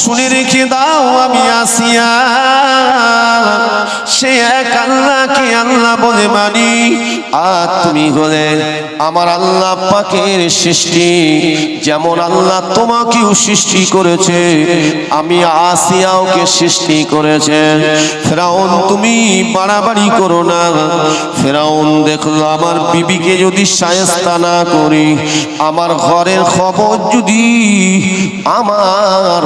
শুনে রেখে দাও আমি আসিয়া। সে এক আল্লাহকে আল্লাহ বলে মানি আর তুমি হলে আমার আল্লাহ পাকের সৃষ্টি, যেমন আল্লাহ তোমাকেও সৃষ্টি করেছে, আমি আসিয়াওকে সৃষ্টি করেছে। ফেরাউন, তুমি বাড়াবাড়ি করো না। ফেরাউন দেখল আমার বিবিকে যদি সায়স্তা না করি, আমার ঘরের খবর যদি আমার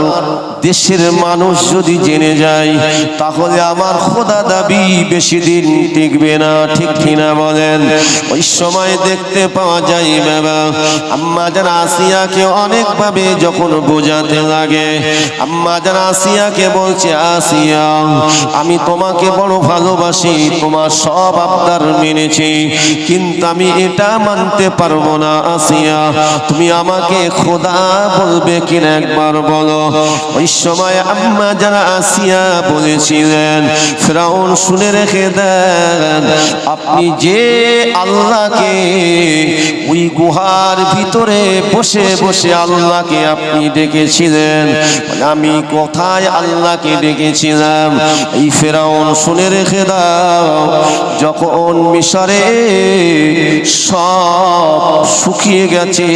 দেশের মানুষ যদি জেনে যায়, তাহলে আমার খোদা দাবি বেশি দিন টিকবে না, ঠিক কিনা বলেন? ওই সময় দেখতে পাওয়া যায়, বাবা। আম্মা যেন আসিয়াকে অনেকভাবে যখন বোঝাতে লাগে, আম্মা যেন আসিয়াকে বলছে, আসিয়া, আমি তোমাকে বড় ভালোবাসি, তোমার সব আবদার মেনেছি, কিন্তু আমি এটা মানতে পারব না, আসিয়া। তুমি আমাকে খোদা বলবে কিনা একবার বলো। ওই সময় আম্মা যারা আসিয়া বলেছিলেন, ফেরাউন শুনে রেখে দেন, আপনি যে আল্লাহকে ওই গুহার ভিতরে বসে বসে আল্লাহকে আপনি ডেকেছিলেন। আমি কোথায় আল্লাহকে ডেকেছিলাম? এই ফেরাউন শুনে রেখে দাও, যখন মিশরে সব শুকিয়ে গেছে,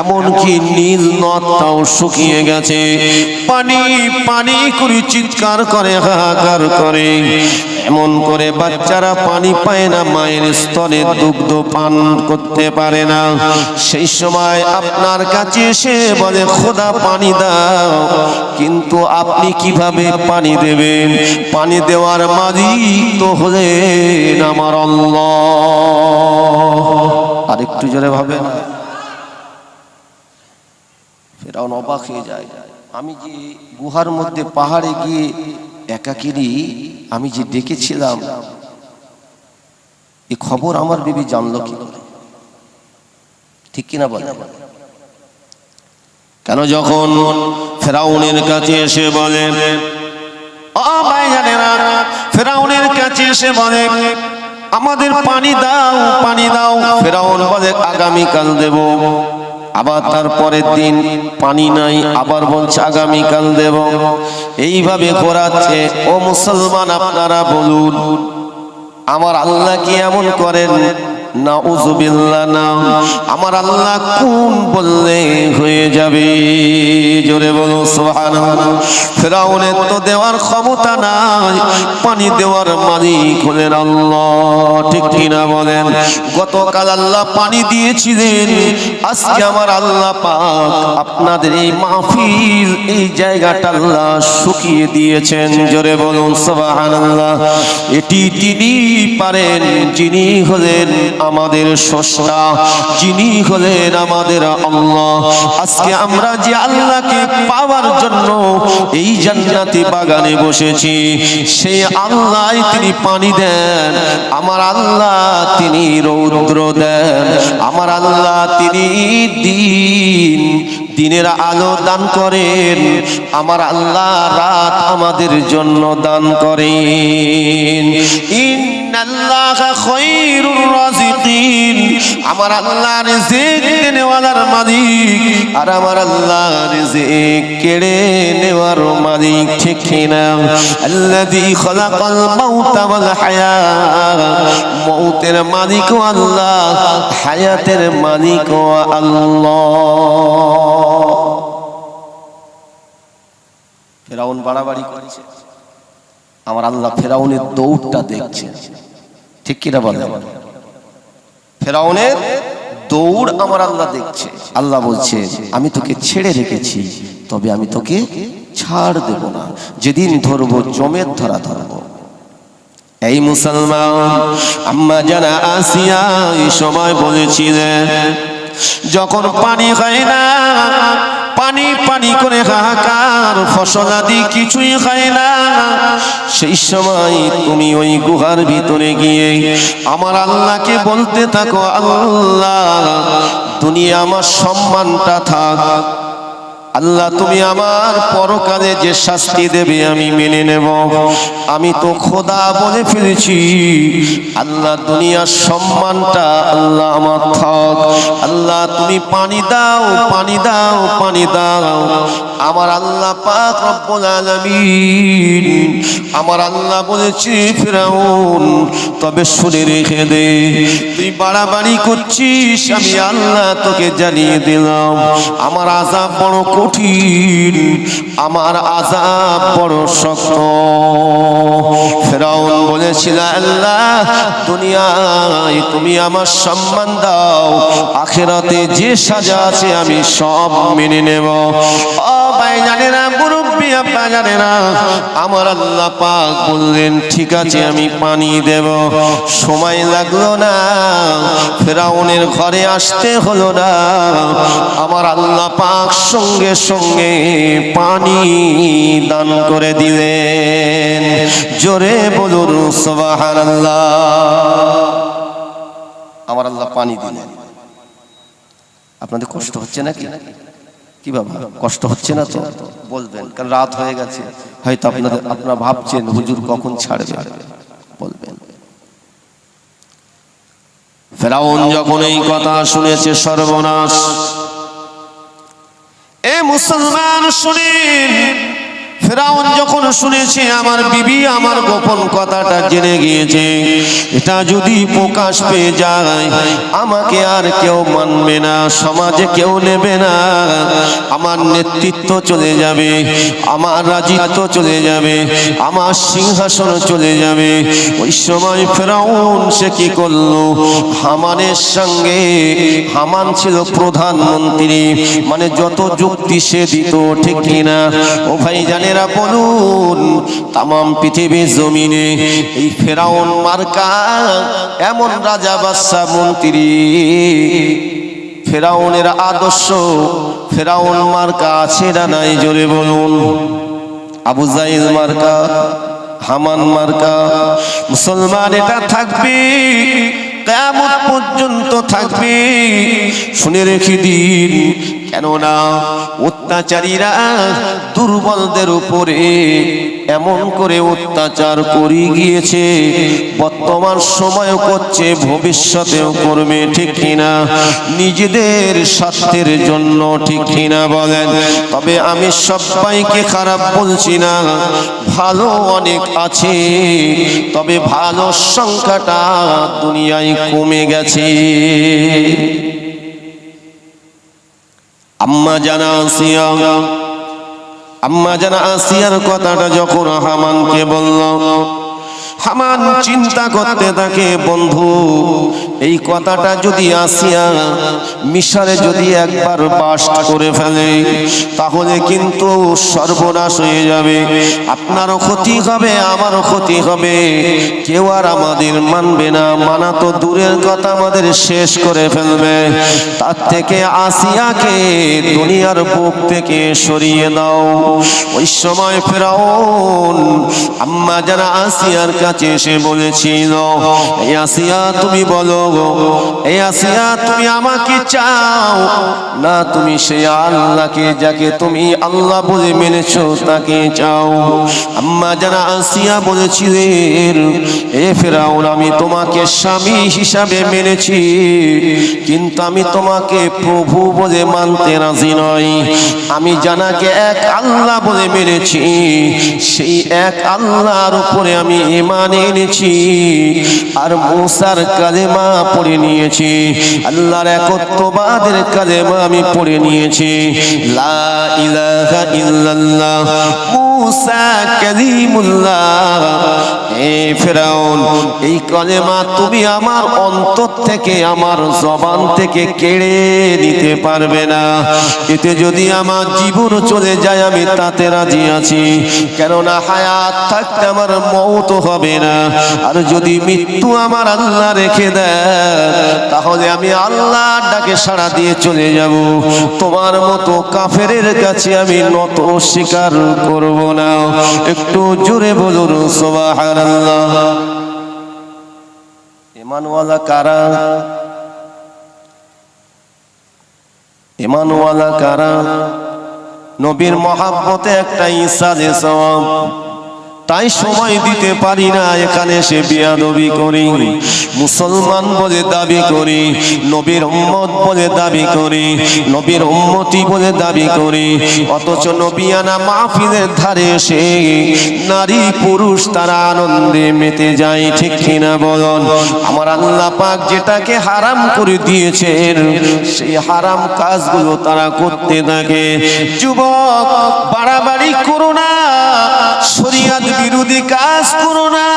এমনকি নীল নদটাও শুকিয়ে গেছে, পানি পানি করে চিৎকার করে, হাহাকার করে। এমন করে বাচ্চারা পানি পায় না, মায়ের স্তনে দুগ্ধ পান। করতে পারে না। সেই সময় আপনার কাছে এসে বলে, খোদা, পানি দাও। কিন্তু আপনি কীভাবে পানি দেবেন? পানি দেওয়ার মালিক তো হলেন আমার আর একটু জোরে ভাবেন। ফেরাউন অবাক হয়ে যায়। আমি যে গুহার মধ্যে পাহাড়ে গিয়ে একাকিরি আমি যে ডেকেছিলাম, এ খবর আমার বিবি জানলো কি করে? ঠিক কিনা বলে? কেন যখন ফেরাউনের কাছে এসে বলে ফেরাউনের কাছে এসে বলে, আমাদের পানি দাও পানি দাও, ফেরাউন বলে, আগামীকাল দেব। আবার তারপরের দিন পানি নাই, আবার বলছে, আগামীকাল দেব। এইভাবে ঘোরাচ্ছে। ও মুসলমান আপনারা বলুন, আমার আল্লাহ কি এমন করেন? না উজুবিল্লা না আমার আল্লাহ কোন বললে হয়ে যাবে? জোরে বলো ফেরাউনের তো দেওয়ার ক্ষমতা নাই, পানি দেওয়ার মালিক হলেন আল্লাহ। ঠিক কিনা বলেন? গতকাল আল্লাহ পানি দিয়েছিলেন। আজকে আমার আল্লাহ পাক আপনাদের এই মাহফিল, এই জায়গাটা আল্লাহ শুকিয়ে দিয়েছেন। জোরে বলুন, সুবহানাল্লাহ। এটি তিনি পারেন, যিনি হলেন আমাদের স্রষ্টা, যিনি হলেন আমাদের আল্লাহ। আজকে আমরা যে আল্লাহকে পাওয়ার জন্য এই জান্নাতি বাগানে বসেছি, সেই আল্লাহ তিনি পানি দেন, আমার আল্লাহ তিনি রৌদ্র দেন, আমার আল্লাহ তিনি দিন, দিনের আলো দান করেন, আমার আল্লাহ রাত আমাদের জন্য দান করেন। ইন্নাল্লাহা খায়রুর রাজিকিন আমার আল্লাহ রিজিক দেনেওয়ালার মালিক আর আমার আল্লাহ কেড়ে নেওয়ার মালিক, ঠিক কিনা? আল্লাযী খালাকাল মাউতা ওয়াল হায়াত মউতের মালিক আল্লাহ, হায়াতের মালিক ফেরাউন বাড়াবাড়ি করছে। আমার আল্লাহ ফেরাউনের দৌড়টা দেখছে। ঠিক কিনা বলে ফেরাউনের দৌড় আমার আল্লাহ দেখছে। আল্লাহ বলছে, আমি তোকে ছেড়ে রেখেছি, তবে আমি তোকে ছাড় দেব না। যেদিন ধরবো, জমের ধরা ধরবো। এই মুসলমান, আম্মা জানা আসিয়া এই সময় বলেছিলেন, যখন পানি হয় না পানি পানি করে হাহাকার, ফসল আদি কিছুই খায় না। সেই সময় তুমি ওই গুহার ভিতরে গিয়ে আমার আল্লাহকে বলতে থাকো, আল্লাহ, দুনিয়া আমার সম্মানটা থাক। আল্লাহ তুমি আমার পরকালে যে শাস্তি দেবে আমি মেনে নেব। আমি তো খোদা বলে ফেলেছি। আল্লাহ দুনিয়ার সম্মানটা আল্লাহ আমার থাক। আল্লাহ তুমি পানি দাও পানি দাও পানি দাও। আমার আল্লাহ পাক রব্বুল আলামিন, আমার আল্লাহ বলেছে, ফেরাউন, তবে শুনে রেখে দে, তুই বাড়াবাড়ি করছিস, আমি আল্লাহ তোকে জানিয়ে দিলাম, আমার আজাব বড় কঠিন, আমার আজাব বড় শক্ত। ফেরাউন বলেছিল, আল্লাহ, দুনিয়ায় তুমি আমার সম্মান দাও, আখেরাতে যে সাজা আছে আমি সব মেনে নেব। ভাই জানে না, মুরব্বী আব্বা জানে না। আমার আল্লাহ পাক বললেন, ঠিক আছে, আমি পানি দেব। সময় লাগল না। ফেরাউনের ঘরে আসতে হলো না। আমার আল্লাহ পাক সঙ্গে সঙ্গে পানি দান করে দিলেন। জোরে বলুন, সুবহানাল্লাহ। আমার আল্লাহ পানি দিলেন। আপনাদের কষ্ট হচ্ছে নাকি? কি বাবা কষ্ট হচ্ছে না তো? বলবেন, কারণ রাত হয়ে গেছে। হয়তো আপনাদের আপনারা ভাবছেন, হুজুর কখন ছাড়বে? বলবেন। ফেরাউন যখন এই কথা শুনেছে সর্বনাশ, এ মুসলমান শুনেন ফেরাউন যখন শুনেছে আমার বিবি আমার গোপন কথাটা জেনে গিয়েছে, এটা যদি প্রকাশ পেয়ে যায়, আমাকে আর কেউ মানবে না, সমাজে কেউ নেবে না। আমার নেতৃত্ব চলে যাবে, আমার রাজিত্ব চলে যাবে, আমার সিংহাসন চলে যাবে। ওই সময় ফেরাউন সে কি করল? হামানের সঙ্গে, হামান ছিল প্রধানমন্ত্রী মানে যত যুক্তি সে দিত, ঠিক কিনা? ও ভাই জানেরা বলুন, তামাম পৃথিবীর জমিনে এই ফেরাউন মার্কা, এমন রাজা, বাদশা, মন্ত্রী। ফেরাউনের আদর্শ, ফেরাউন মার্কা আছে না নাই জোরে বলুন। আবু জাইদ মার্কা, হামান মার্কা, মুসলমান এটা থাকবে কেমন পর্যন্ত থাকবে। শুনে রেখে দিন কেননা অত্যাচারীরা দুর্বলদের উপরে এমন করে অত্যাচার করে গিয়েছে, বর্তমান সময়ও করছে, ভবিষ্যতেও করবে, ঠিক কিনা? নিজেদের স্বার্থের জন্য ঠিক কিনা বলেন? তবে আমি সবাইকে খারাপ বলছি না, ভালো অনেক আছে, তবে ভালো সংখ্যাটা দুনিয়ায় কমে গেছে। আম্মা জানা আসিয়া আম্মা জানা আসিয়ার কথাটা যখন হামানকে বলল হামান চিন্তা করতে থাকে, বন্ধু, এই কথাটা যদি আসিয়া মিশরে যদি একবার বাস করে ফেলে, তাহলে কিন্তু সর্বনাশ হয়ে যাবে। আপনারও ক্ষতি হবে, আমারও ক্ষতি হবে। কেউ আর আমাদের মানবে না। মানা তো দূরের কথা আমাদের শেষ করে ফেলবে। তার থেকে আসিয়াকে দুনিয়ার বুক থেকে সরিয়ে দাও। ওই সময় ফেরাউন আম্মা যারা আসিয়ার কাছে এসে বলেছিল এই আসিয়া তুমি বলো গো এই আসিয়া তুমি আমাকে চাও। না, তুমি সেই আল্লাহকে যাকে তুমি আল্লাহ বলে মেনেছো তাকে চাও। আম্মা যারা আসিয়া বলেছিলেন, এ ফেরাউন, আমি তোমাকে স্বামী হিসাবে মেনেছি, কিন্তু আমি তোমাকে প্রভু বলে মানতে রাজি নই। আমি জানাকে এক আল্লাহ বলে মেনেছি, সেই এক আল্লাহর উপরে আমি ইমান এনেছি আর মুসার কালেমা পড়ে নিয়েছি। আল্লাহর একত্ববাদের কালেমা আমি পড়ে নিয়েছি। লা ইলাহা ইল্লাল্লাহ। মুসা কালিমুল্লাহ ফেরাউন, এই কলেমা তুমি আমার অন্তর থেকে, আমার জবান থেকে কেড়ে নিতে পারবে না। এতে যদি আমার জীবন চলে যায়, আমি তাতে রাজি আছি। কেননা হায়াত থাকতে আমার মৌত হবে না। আর যদি মৃত্যু আমার আল্লাহ রেখে দেয়, তাহলে আমি আল্লাহর ডাকে সাড়া দিয়ে চলে যাব। তোমার মতো কাফেরের কাছে আমি নত স্বীকার করব। না একটু জোরে বলুন সুবহানাল্লাহ। ইমানওয়ালা কারা? ইমানওয়ালা কারা? নবীর মহাব্বতে একটা ইসাদে সওয়াব তাই সময় দিতে পারি না, এখানে সে বিয়াদবি করি। মুসলমান বলে দাবি করি, নবীর উম্মত বলে দাবি করি, নবীর উম্মতি বলে দাবি করি। অথচ নবিয়ানা মাহফিলের ধারে এসে নারী পুরুষ তারা আনন্দে মেতে যায়, ঠিক কিনা বলুন? আমার আল্লাহ পাক যেটাকে হারাম করে দিয়েছেন, সেই হারাম কাজগুলো তারা করতে থাকে। যুবক, বাড়াবাড়ি করো না, শরিয়াত বিরোধী কাজ করো না।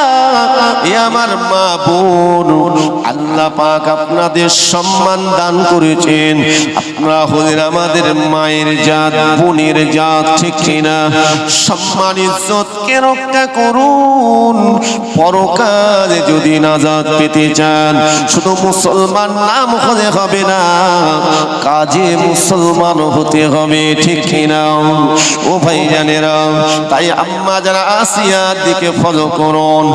এ আমার মা বোন। আল্লাহ পাক আপনাদের সম্মান দান করেছেন। আপনারা হলেন আমাদের মায়ের জাত, বোনের জাত, ঠিক কিনা? সম্মান ইজ্জতকে রক্ষা করুন। পরকালে যদি নাজাত পেতে চান, শুধু মুসলমান নাম হলে হবে না, কাজে মুসলমান হতে হবে, ঠিক কিনা? ও ভাই জানেরা তাই আম্মা যারা আসিয়ার দিকে ফলো করুন।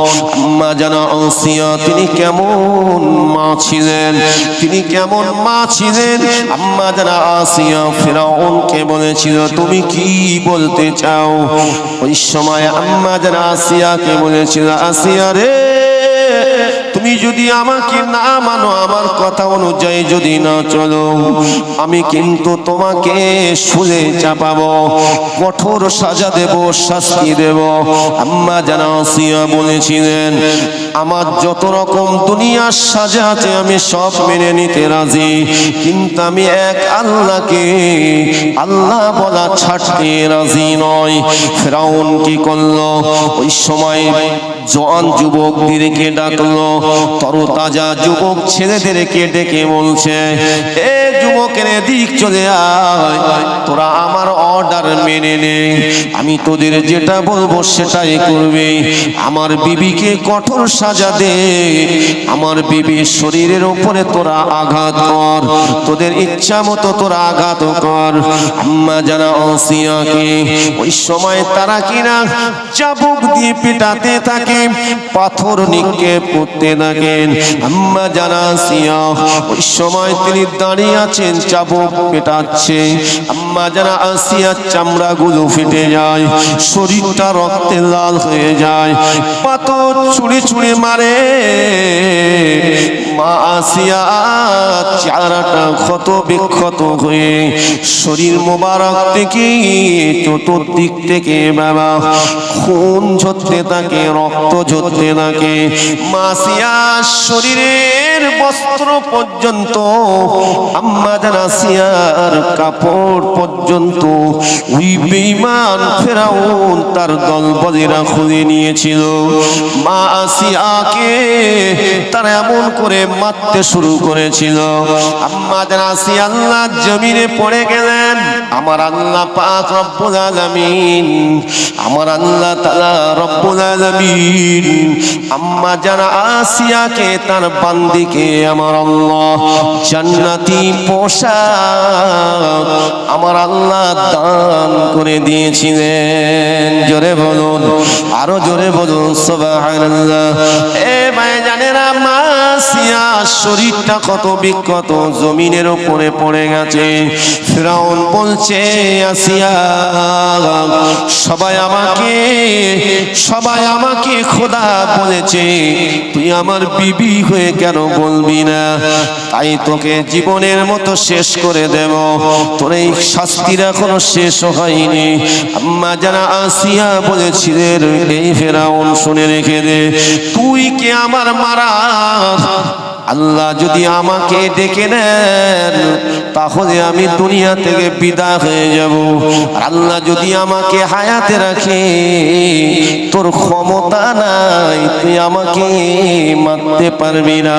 আম্মা জানা আসিয়া তিনি কেমন মা ছিলেন? তিনি কেমন মা ছিলেন? আম্মা যেন আসিয়া ফেরাউনকে বলেছিল, তুমি কি বলতে চাও? ওই সময় আম্মা যেন আসিয়াকে বলেছিল, আসিয়া রে যদি আমাকে না মানো, আমার কথা অনুযায়ী যদি না চলো, আমি কিন্তু তোমাকে শুলে চাপাবো, কঠোর সাজা দেব, শাস্তি দেব। আম্মা জানা আসিয়া বলেছিলেন, আমার যত রকম দুনিয়ার সাজা আছে, আমি সব মেনে নিতে রাজি। কিন্তু আমি এক আল্লাহকে, আল্লাহ বলা ছাড়তে রাজি নয় ফেরাউন কি করল? ওই সময় জওয়ান যুবকদেরকে ডাকলো তরতাজা যুবক ছেলেদেরকে ডেকে বলছে, এ যুবকের দিক চলে আয়, তোরা আমার অর্ডার মেনে নে, আমি তোদের যেটা বলব সেটাই করবে, আমার বিবিকে কঠোর সাজা দে, আমার বিবির শরীরের উপরে তোরা আঘাত কর, তোদের ইচ্ছা মতো তোরা আঘাত কর, আম্মা জানা অসিয়াকে, ওই সময় তারা কিনা চাবুক দিয়ে পিটাতে থাকে পাথর নিক্ষেপ করতে থাকেন। আম্মা জানা সিয়া ওই সময় তিনি দাঁড়িয়ে আছেন, চাবুক পেটাচ্ছে। আম্মা জানা আসিয়া চামড়া গুলো ফেটে যায়, শরীরটা রক্তে লাল হয়ে যায়, পাথর ছুঁড়ে ছুঁড়ে মারে। আসিয়া ক্ষত বিক্ষত হয়ে শরীর মোবারক থেকে চতুর্দিক থেকে বাবা, খুন ঝরতে থাকে, রক্ত ঝরতে থাকে। মাসিয়া শরীরের বস্ত্র পর্যন্ত, আম্মা জানাসিয়ার কাপড় পর্যন্ত, ওই বেঈমান ফেরাউন তার দল বলেরা খুলে নিয়েছিল। মা আসিয়াকে তারা এমন করে মারতে শুরু করেছিল। আম্মা জানাসি আল্লাহ জমিনে পড়ে গেলেন, আমার আল্লাহ পাক রব্বুল আলামিন, আমার আল্লাহ তাআলা রব্বুল আলামিন, আম্মা জানা আসিয়াকে তার বান্দিকে আমার আল্লাহ জান্নাতি পোশাক আমার আল্লাহ দান করে দিয়েছিলেন। জোরে বলুন, আরও জোরে বলুন, সুবহানাল্লাহ। এ ভাই জানেরা মাসিয়া, শরীরটা কত বিক্ষত জমিনের উপরে পড়ে গেছে। ফিরাউন বলছে, আসিয়া, সবাই আমাকে সবাই আমাকে খোদা বলেছে, তুই আমার বিবি হয়ে কেন বলবি না। তাই তোকে জীবনের মতো শেষ করে দেব। তোর এই শাস্তির এখনও শেষ হয়নি। আম্মা যারা আসিয়া বলেছিলেন এই ফেরাউন, শুনে রেখে দে। তুই কে আমার মারা? আল্লাহ যদি আমাকে ডেকে নেন, তাহলে আমি দুনিয়া থেকে বিদায় হয়ে যাব। আল্লাহ যদি আমাকে হায়াতে রাখে, তোর ক্ষমতা নাই, তুই আমাকে মারতে পারবি না।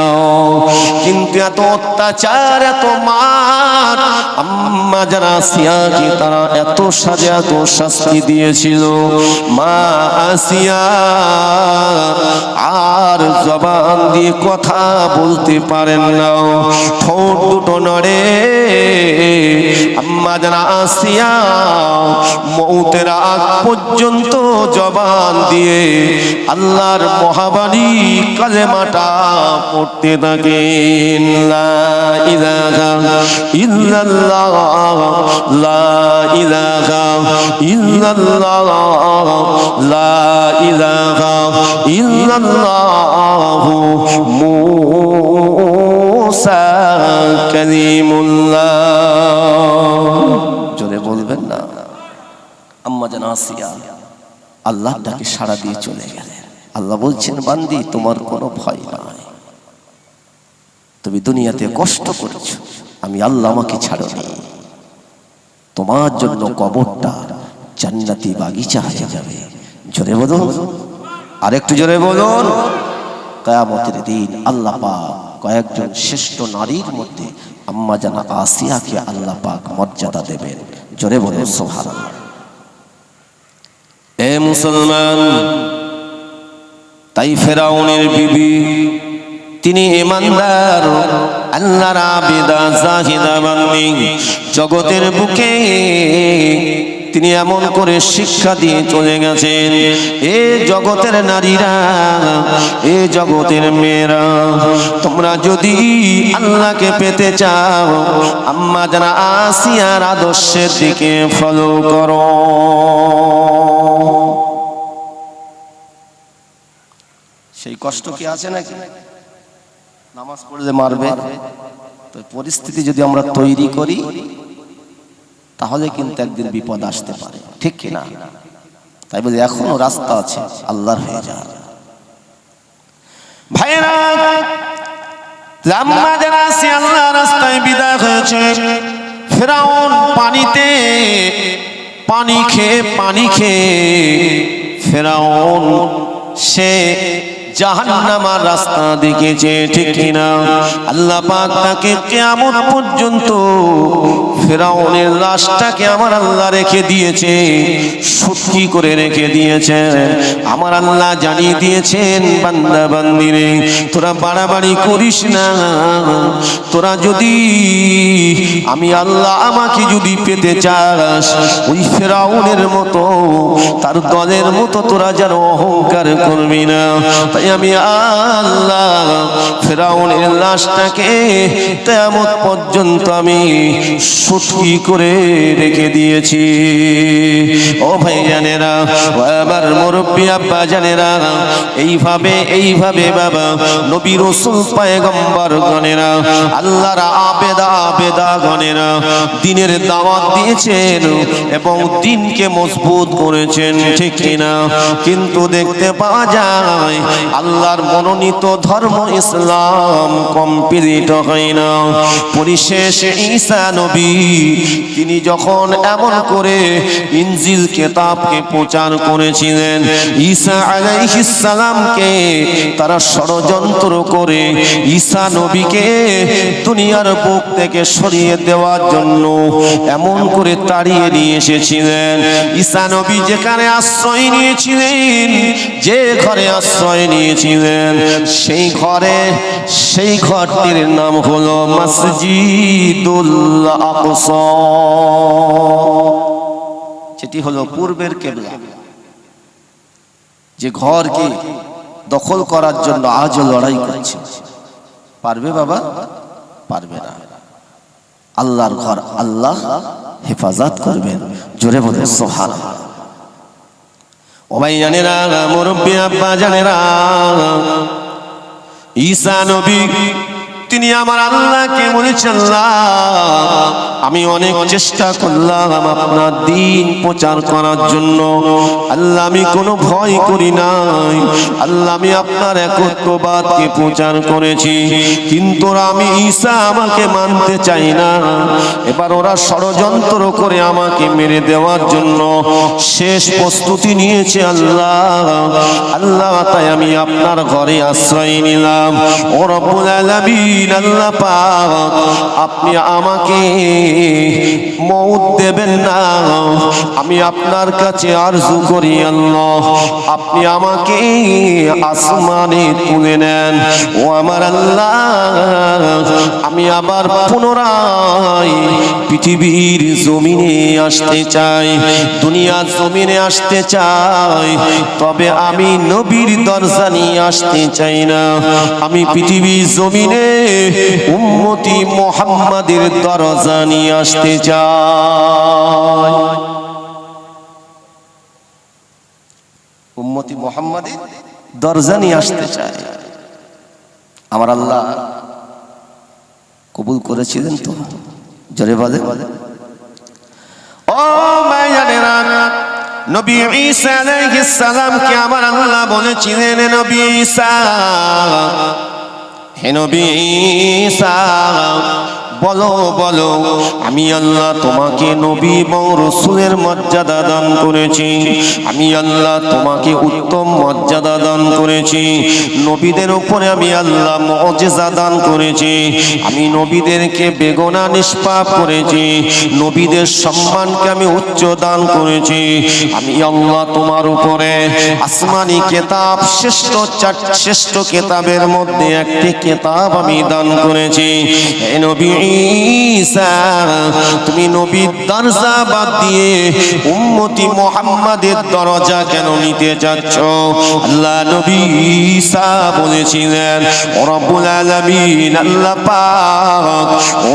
কিন্তু এত অত্যাচার, এত মার, আম্মা যারা আসিয়াকে তারা এত সাজা, এত শাস্তি দিয়েছিল। মা আসিয়া আর জবান দিয়ে কথা বলতে পারেন না। ঠোঁট দুটো নড়ে, আম্মা জানা আসিয়া মৌতের আগ পর্যন্ত জবান দিয়ে আল্লাহর মহাবাণী কালেমাটা পড়তে থাকেন। লা ইলাহা মুসা কালিমুল্লাহ জোরে বলবেন না। আম্মা জান আসিয়া আল্লাহর ডাকে সাড়া দিয়ে চলে গেলেন আল্লাহ বলছেন, বান্দি, তোমার কোনো ভয় নাই। তুমি দুনিয়াতে কষ্ট করছ। আমি আল্লাহ আমাকে ছাড়নি। তোমার জন্য কবরটা জান্নাতি বাগিচা হয়ে যাবে। জোরে বলুন। আরেকটু জোরে বলুন। কয়ামতের দিন আল্লাহ পাক কয়েকজন শ্রেষ্ঠ নারীর মধ্যে আম্মা জানা আসিয়াকে আল্লাহ পাক মর্যাদা দেবেন। জোরে বলুন, সুবহানাল্লাহ। এ মুসলমান, তাই ফেরাউনের বিবি, তিনি ইমানদার, আল্লাহর আবেদা, জাহিদা বান্দি জগতের বুকে তিনি এমন করে শিক্ষা দিয়ে চলে গেছেন, এ জগতের নারীরা, এ জগতের মেয়েরা, তোমরা যদি আল্লাহকে পেতে চাও, আম্মা যারা আসিয়ার আদর্শের দিকে ফলো করো। সেই কষ্ট কি আছে নাকি? নামাজ পড়লে মারবে? তো পরিস্থিতি যদি আমরা তৈরি করি তাহলে কিন্তু একদিন বিপদ আসতে পারে। ঠিক কি না? তাই বলে, এখনও রাস্তা আছে, আল্লাহর হয়ে যা ভাইরা রাস্তায় বিদায় হয়েছে। ফেরাউন পানিতে পানি খেয়ে পানি খেয়ে সে জাহান্নামার রাস্তা দেখেছে, ঠিক কিনা? আল্লাহ পাক তাকে কিয়ামত পর্যন্ত ফেরাউনের লাশটাকে আমার আল্লাহ রেখে দিয়েছে সত্যি করে রেখে দিয়েছেন আমার আল্লাহ জানিয়ে দিয়েছেন, বান্দা বান্দিরে, তোরা বাড়াবাড়ি করিস না। তোরা যদি, আমি আল্লাহ আমাকে যদি পেতে চাস, ওই ফেরাউনের মতো, তার দলের মতো তোরা যেন অহংকার করবি না। তাই আমি আল্লাহ ফেরাউনের লাশটাকে তেমন পর্যন্ত আমি সুটকি করে রেখে দিয়েছি। ও ভাই জানেরা ও আমার মুরব্বী আব্বা জানেরা, এইভাবে এইভাবে বাবা, নবী রসুল পায়গম্বর গণেরা, আল্লাহর আবেদা আবেদা গণেরা, দিনের দাওয়াত দিয়েছেন এবং দিনকে মজবুত করেছেন, ঠিক কিনা? কিন্তু দেখতে পাওয়া যায়, আল্লাহর মনোনীত ধর্ম ইসলাম কমপ্লিট হয় না। পরিশেষে ঈসা নবী, তিনি যখন এমন করে ইনজিল কেতাবকে প্রচার করেছিলেন ঈসা আলাইহিস সালামকে তারা ষড়যন্ত্র করে ঈসা নবীকে দুনিয়ার বুক থেকে সরিয়ে দেওয়ার জন্য এমন করে তাড়িয়ে নিয়ে এসেছিলেন। ঈসা নবী যেখানে আশ্রয় নিয়েছিলেন, যে ঘরে আশ্রয় নিয়েছিলেন, সেই ঘরে, সেই ঘরটির নাম হলো মসজিদুল আকসা। যেটি হলো পূর্বের কেবলা। যে ঘরকে দখল করার জন্য আজও লড়াই করছে। পারবে বাবা? পারবে না। আল্লাহর ঘর আল্লাহ হেফাজত করবেন। জোরে বলে সোহাল ও জানে জানেরা মুরব্বী আব্বা জানেরা, ঈসা নবী তিনি আমার আল্লাহকে বলেছেন আমি অনেক চেষ্টা করলাম আপনার দিন প্রচার করার জন্য। আল্লাহ, আমি কোনো ভয় করি নাই। আল্লাহ, আমি আপনার একত্ববাদকে প্রচার করেছি। কিন্তু আমি ঈসা আমাকে মানতে চাই না। এবার ওরা ষড়যন্ত্র করে আমাকে মেরে দেওয়ার জন্য শেষ প্রস্তুতি নিয়েছে আল্লাহ। আল্লাহ, তাই আমি আপনার ঘরে আশ্রয় নিলাম। ও রব্বুল আলামিন আলামিন আল্লাহ পাক, আপনি আমাকে মৌত দেবেন না। আমি আপনার কাছে আরজু করি আল্লাহ। আপনি আমাকে আসমানে তুলে নেন। ও আমার আল্লাহ, আমি আবার পুনরায় পৃথিবীর জমিনে আসতে চাই, দুনিয়ার জমিনে আসতে চাই। তবে আমি নবীর দরজা নিয়ে আসতে চাই না। আমি পৃথিবীর জমিনে উম্মতি মোহাম্মদের দরজা নিয়ে আসতে চাই। উম্মতি মোহাম্মদের দরজা নিয়ে আসতে চাই। আমার আল্লাহ কবুল করেছিলেন তো? জরে বলে ও মায়ানেরা, নবী ঈসা আলাইহিস সালাম কে আমার আল্লাহ বলেছিলেন, নবী ঈসা। হে নবী ঈসা বলো বলো, আমি আল্লাহ তোমাকে নবী এবং রসুলের মর্যাদা দান করেছি। আমি আল্লাহ তোমাকে উত্তম মর্যাদা দান করেছি। নবীদের উপরে আমি আল্লাহ মজেজা দান করেছি। আমি নবীদেরকে বেগনা নিষ্পাপ করেছি। নবীদের সম্মানকে আমি উচ্চ দান করেছি। আমি আল্লাহ তোমার উপরে আসমানি কেতাব শ্রেষ্ঠ শ্রেষ্ঠ কেতাবের মধ্যে একটি কেতাব আমি দান করেছি। নবী ঈসা তুমি নবীর দরজা বাদ দিয়ে উম্মতি মোহাম্মদের দরজা কেন নিতে যাচ্ছ? আল্লাহ নবী ঈসা বলেছিলেন রব্বুল আলামিন, আল্লাহ পাক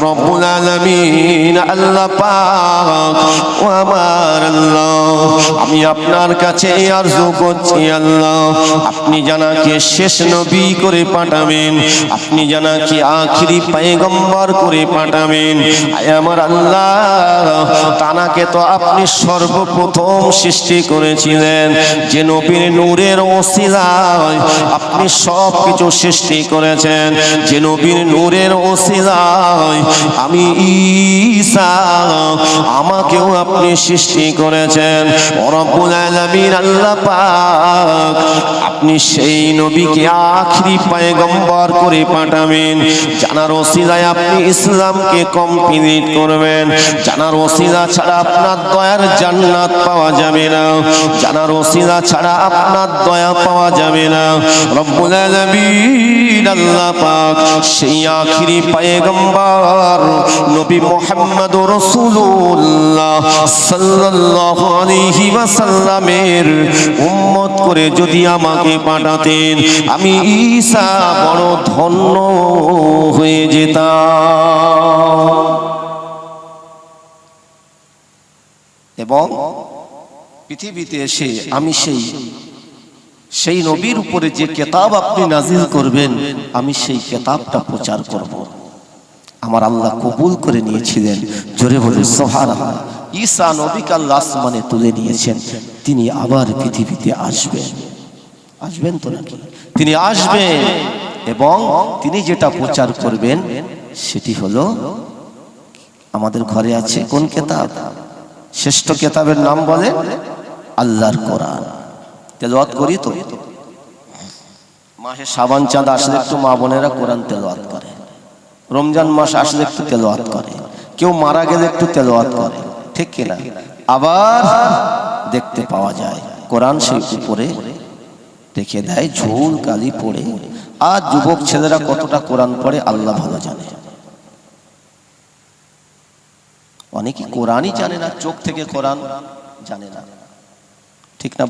রব্বুল আলামিন, আল্লাহ পাক, ও আমার আল্লাহ, আমি আপনার কাছে আরজু করছি, আল্লাহ, আপনি জানাকে শেষ নবী করে পাঠাবেন, আপনি জানাকে আখিরি পায়গম্বর করে পাঠাবেন আমার আল্লাহ, তানাকে তো আপনি সর্বপ্রথম সৃষ্টি করেছিলেন। যে নবীর নূরের ওসিলায় আপনি সব কিছু সৃষ্টি করেছেন। যে নবীর নূরের ওসিলায় আমি ঈসা, আমাকেও আপনি সৃষ্টি করেছেন। রব্বুল আলামিন, আল্লাহ পাক আপনি সেই নবীকে আখরি পয়গম্বর করে পাঠাবেন। জানার ওসিলায় আপনি ইসলামকে কমপ্লিট করবেন। জানার ওসিলা ছাড়া আপনার দয়ার জান্নাত পাওয়া যাবে না। জানার ওসিলা ছাড়া আপনার দয়া পাওয়া যাবে না। রব্বুল আলামিন আল্লাহ পাক সেই আখরি পয়গম্বর নবী মুহাম্মদ রাসূলুল্লাহ সাল্লাল্লাহু আলাইহি ওয়াসাল্লামের উম্মত করে যদি আমাকে পাঠাতেন, আমি ঈসা বড় ধন্য হয়ে যেতাম। এবং পৃথিবীতে এসে আমি সেই সেই নবীর উপরে যে কেতাব আপনি নাজিল করবেন, আমি সেই কেতাবটা প্রচার করব। আমার আল্লাহ কবুল করে নিয়েছিলেন। জোরে বলে সোহার ঈসা নবীকে আল্লাহ আসমানে তুলে নিয়েছেন। তিনি আবার পৃথিবীতে আসবেন। আসবেন তো নাকি? তিনি আসবেন এবং তিনি যেটা প্রচার করবেন সেটি হলো, আমাদের ঘরে আছে কোন কেতাব? শ্রেষ্ঠ কেতাবের নাম বলে আল্লাহর কোরআন। তেলাওয়াত করি তো? মাসে সাবান চাঁদ আসলে একটু মা বোনেরা কোরআন তেলাওয়াত করে। রমজান মাস আসলে একটু তেলাওয়াত করে। কেউ মারা গেলে একটু তেলাওয়াত করে। ঠিক কিনা আবার দেখতে পাওয়া যায়, কোরআন সেই উপরে রেখে দেয়, ঝোল কালি পড়ে। আর যুবক ছেলেরা কতটা কোরআন পড়ে আল্লাহ ভালো জানে। অনেকে কোরআনই জানে না চোখ থেকে কোরআন জানে না। ঠিক না?